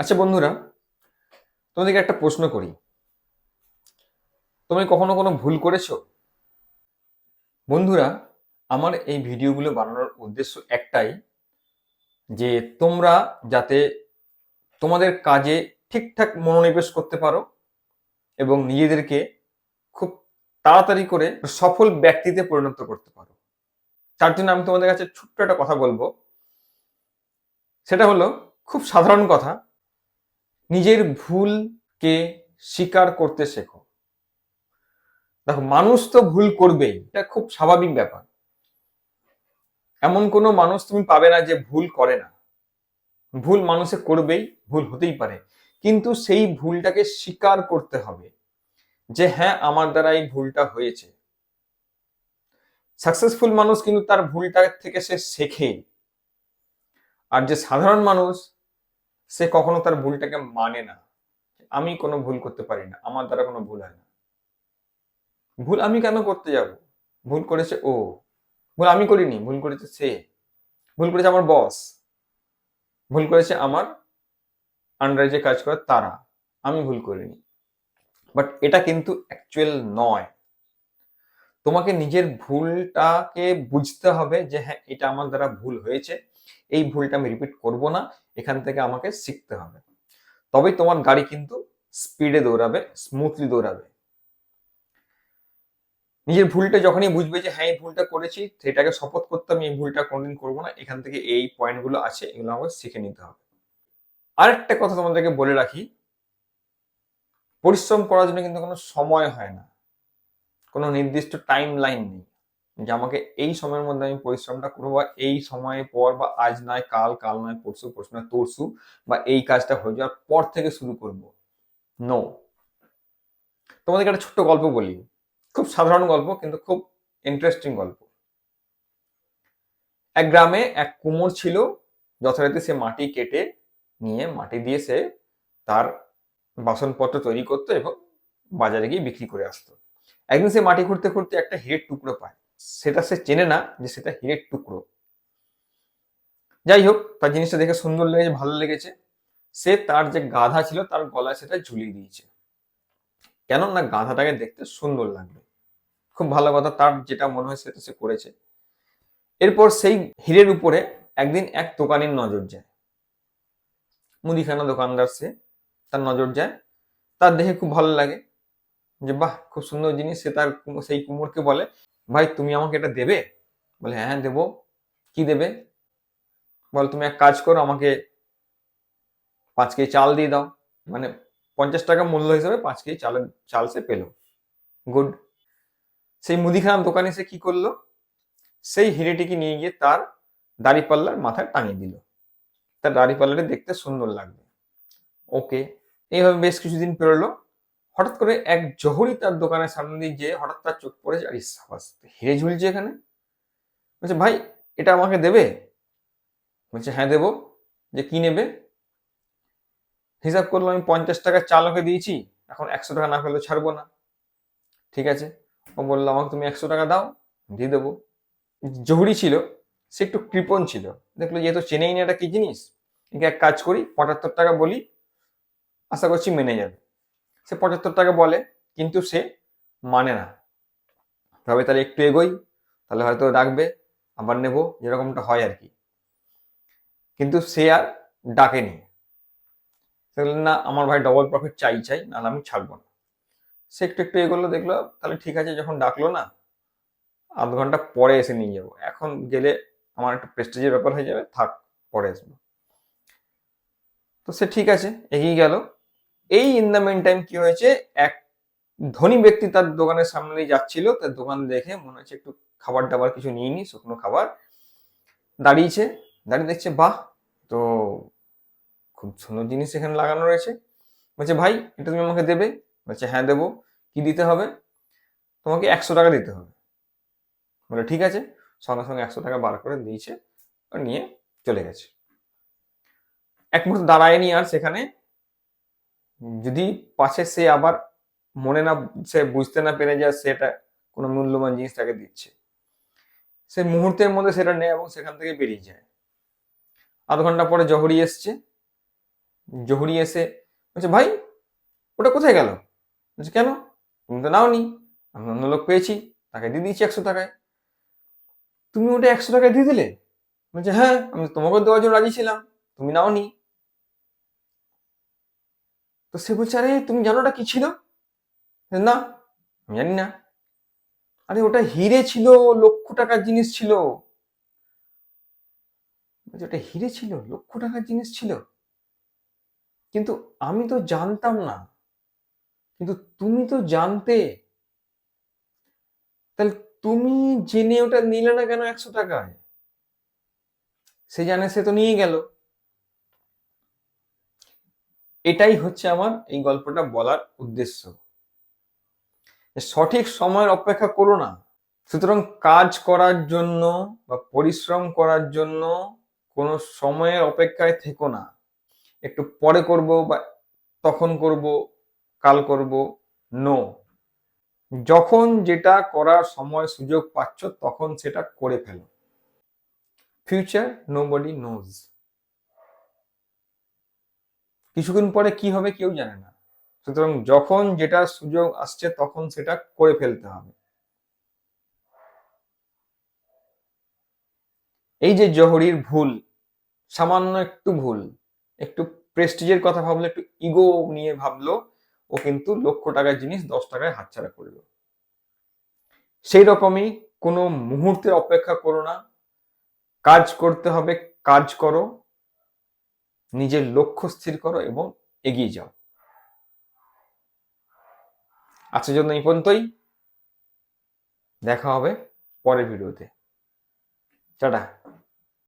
আচ্ছা বন্ধুরা, তোমাদেরকে একটা প্রশ্ন করি। তুমি কখনো কোনো ভুল করেছ? বন্ধুরা, আমার এই ভিডিওগুলো বানানোর উদ্দেশ্য একটাই যে তোমরা যাতে তোমাদের কাজে ঠিকঠাক মনোনিবেশ করতে পারো এবং নিজেদেরকে খুব তাড়াতাড়ি করে সফল ব্যক্তিতে পরিণত করতে পারো। তার জন্য আমি তোমাদের কাছে ছোট্ট একটা কথা বলব। সেটা হলো, খুব সাধারণ কথা নিজের ভুলকে স্বীকার করতে শেখো। দেখো, মানুষ তো ভুল করবেই, এটা খুব স্বাভাবিক ব্যাপার। এমন কোনো মানুষ তুমি পাবে না যে ভুল করে না। ভুল মানুষে করবেই, ভুল হতেই পারে। কিন্তু সেই ভুলটাকে স্বীকার করতে হবে যে হ্যাঁ আমার দ্বারা এই ভুলটা হয়েছে। সাকসেসফুল মানুষ কিন্তু তার ভুলটা থেকে সে শেখে আর যে সাধারণ মানুষ সে কখনো তার ভুলটাকে মানে না। আমি কোনো ভুল করতে পারি না। আমার দ্বারা কোনো ভুল হয় না। ভুল আমি কেন করতে যাব? ভুল করেছে ও। ভুল আমি করিনি। ভুল করেছে সে। ভুল করেছে আমার বস ভুল করেছে আমার আন্ডারে যে কাজ করে তারা। আমি ভুল করিনি। বাট এটা কিন্তু অ্যাকচুয়াল নয়। তোমাকে নিজের ভুলটাকে বুঝতে হবে যে হ্যাঁ এটা আমার দ্বারা ভুল হয়েছে। এই ভুলটা আমি রিপিট করব না, এখান থেকে আমাকে শিখতে হবে। তবেই তোমার গাড়ি কিন্তু স্পিডে দৌড়াবে স্মুথলি দৌড়াবে। নিজের ভুলটা যখনই বুঝবে যে হ্যাঁ এই ভুলটা করেছি, সেটাকে শপথ করতে আমি এই ভুলটা কোনোদিন করব না। এখান থেকে এই পয়েন্টগুলো আছে, এগুলো আমাকে শিখে নিতে হবে। আরেকটা কথা তোমাদেরকে বলে রাখি, পরিশ্রম করার জন্য কিন্তু কোনো সময় হয় না। কোনো নির্দিষ্ট টাইম লাইন নেই। যে আমাকে এই সময়ের মধ্যে আমি পরিশ্রমটা করব বা এই সময় পর বা আজ নয়, কাল কাল নয়, পরশু পরশু নয়, তরশু বা এই কাজটা হয়ে যাওয়ার পর থেকে শুরু করব। নো তোমাদেরকে একটা ছোট্ট গল্প বলি। খুব সাধারণ গল্প কিন্তু খুব ইন্টারেস্টিং গল্প। এক গ্রামে এক কুমোর ছিল, যথারীতি সে মাটি কেটে নিয়ে, মাটি দিয়ে সে তার বাসনপত্র তৈরি করতো এবং বাজারে গিয়ে বিক্রি করে আসতো। একদিন সে মাটি খুঁড়তে খুঁড়তে একটা হিরের টুকরো পায়। সেটা সে চেনে না যে সেটা হিরের টুকরো। যাই হোক, তার জিনিসটা দেখে সুন্দর লেগেছে, ভালো লেগেছে। সে তার যে গাধা ছিল, তার গলায় সেটা ঝুলিয়ে দিয়েছে। কেন না গাধাটাকে দেখতে সুন্দর লাগবে খুব ভালো কথা, তার যেটা মনে হয় সেটা সে করেছে। এরপর সেই হীরের উপরে একদিন এক দোকানের নজর যায়। মুদিখানা দোকানদার সে, তার নজর যায়। তার দেখে খুব ভালো লাগে যে, বাহ, খুব সুন্দর জিনিস। সে তার সেই কুমোরকে বলে ভাই, তুমি আমাকে এটা দেবে? বলে হ্যাঁ দেবো। কি দেবে? বল, তুমি এক কাজ করো, আমাকে পাঁচ কেজি চাল দিয়ে দাও। মানে পঞ্চাশ টাকা মূল্য হিসাবে পাঁচ কেজি চালের, চাল সে পেল। গুড। সেই মুদিখানার দোকানে সে কি করল? সেই হিরেটিকে নিয়ে গিয়ে তার দাড়ি পাল্লার মাথায় টাঙিয়ে দিল। তার দাড়ি পাল্লাটা দেখতে সুন্দর লাগবে। ওকে। এইভাবে বেশ কিছুদিন পেরোলো। হঠাৎ করে এক জহরি তার দোকানের সামনে দিয়ে যেয়ে হঠাৎ তার চোখ পড়েছে আরে সাবাস হিরে ঝুলছে এখানে। বলছে, ভাই, এটা আমাকে দেবে? বলছে হ্যাঁ দেবো। যে কি নেবে? হিসাব করল, আমি পঞ্চাশ টাকা চাল ওকে দিয়েছি, এখন একশো টাকা না পেলে ছাড়বো না। ঠিক আছে। ও বলল, আমাকে তুমি একশো টাকা দাও, দিয়ে দেবো। জহুরি ছিল, সে একটু কৃপণ ছিল। দেখল যেহেতু চেনেই না এটা কি জিনিস। এক কাজ করি, পঁচাত্তর টাকা বলি, আশা করছি মেনে যাবে। সে পঁচাত্তর টাকা বলে, কিন্তু সে মানে না। তবে তাহলে একটু এগোই, তাহলে হয়তো ডাকবে, আবার নেব, যেরকমটা হয় আর কি। কিন্তু সে আর ডাকেনি। না, আমার ভাই ডবল প্রফিট চাই চাই, নাহলে আমি ছাড়বো না। সে একটু একটু এগোলো, দেখল, তাহলে ঠিক আছে, যখন ডাকলো না, আধ ঘণ্টা পরে এসে নিয়ে যাব। এখন গেলে আমার একটু প্রেস্টিজের ব্যাপার হয়ে যাবে, থাক, পরে আসব। তো সে ঠিক আছে, এগিয়ে গেল। এই ইন দ্য মেন টাইম কি হয়েছে? এক ধনী ব্যক্তি তার দোকানের সামনে যাচ্ছিল তার দোকান দেখে মনে হচ্ছে একটু খাবার দাবার কিছু নিয়ে নি শুকনো খাবার দাঁড়িয়েছে, দাঁড়িয়ে দেখছে, বাহ, তো খুব সুন্দর জিনিস এখানে লাগানো রয়েছে। বলছে, ভাই, এটা তুমি আমাকে দেবে? বলছে হ্যাঁ দেবো। কি দিতে হবে? তোমাকে একশো টাকা দিতে হবে। বলে, ঠিক আছে। সঙ্গে সঙ্গে একশো টাকা বার করে দিয়েছে, নিয়ে চলে গেছে। এক মুহূর্ত দাঁড়ায়নি আর সেখানে যদি পাশে সে আবার মনে না, সে বুঝতে না পেরে যায় সেটা কোনো মূল্যবান জিনিস তাকে দিচ্ছে। সে মুহূর্তের মধ্যে সেটা নেয় এবং সেখান থেকে বেরিয়ে যায়। আধ ঘণ্টা পরে জহরি এসছে। জহুরি এসে বলছে, ভাই, ওটা কোথায় গেল? বলছে, কেন? তুমি তো নাওনি। আমি অন্য লোক পেয়েছি। তাকে দিয়ে দিয়েছি একশো টাকায়। তুমি ওটা একশো টাকায় দিয়ে দিলে? বলছে হ্যাঁ আমি তোমাকে দেওয়ার জন্য রাজি ছিলাম। তুমি নাওনি। তো সে বলছে, আরে, তুমি জানো ওটা কি ছিল? না, আমি জানি না। আরে, ওটা হিরে ছিল, লক্ষ টাকার জিনিস ছিল। ওটা হিরে ছিল, লক্ষ টাকার জিনিস ছিল? কিন্তু আমি তো জানতাম না। কিন্তু তুমি তো জানতে। তাহলে তুমি জেনে ওটা নিলে না কেন একশো টাকায়? সে জানে, সে তো নিয়ে গেল। এটাই হচ্ছে আমার এই গল্পটা বলার উদ্দেশ্য। সঠিক সময়ের অপেক্ষা করো না। সুতরাং কাজ করার জন্য বা পরিশ্রম করার জন্য কোনো সময়ের অপেক্ষায় থেকো না। একটু পরে করব বা তখন করব, কাল করব নো যখন যেটা করার সময় সুযোগ পাচ্ছ তখন সেটা করে ফেলো। ফিউচার নো বডি নোজ কিছুক্ষণ পরে কি হবে কেউ জানে না। সুতরাং যখন যেটা সুযোগ আসছে তখন সেটা করে ফেলতে হবে। এই যে জহরির ভুল, সামান্য একটু ভুল, একটু প্রেস্টিজের কথা ভাবলো, একটু ইগো নিয়ে ভাবলো, ও কিন্তু লক্ষ টাকার জিনিস দশ টাকায় হাতছাড়া করল। সেই রকমই কোনো মুহূর্তের অপেক্ষা করো না। কাজ করতে হবে, কাজ করো। নিজের লক্ষ্য স্থির করো এবং এগিয়ে যাও। আজকের জন্য এই পর্যন্তই। দেখা হবে পরের ভিডিওতে। টাটা।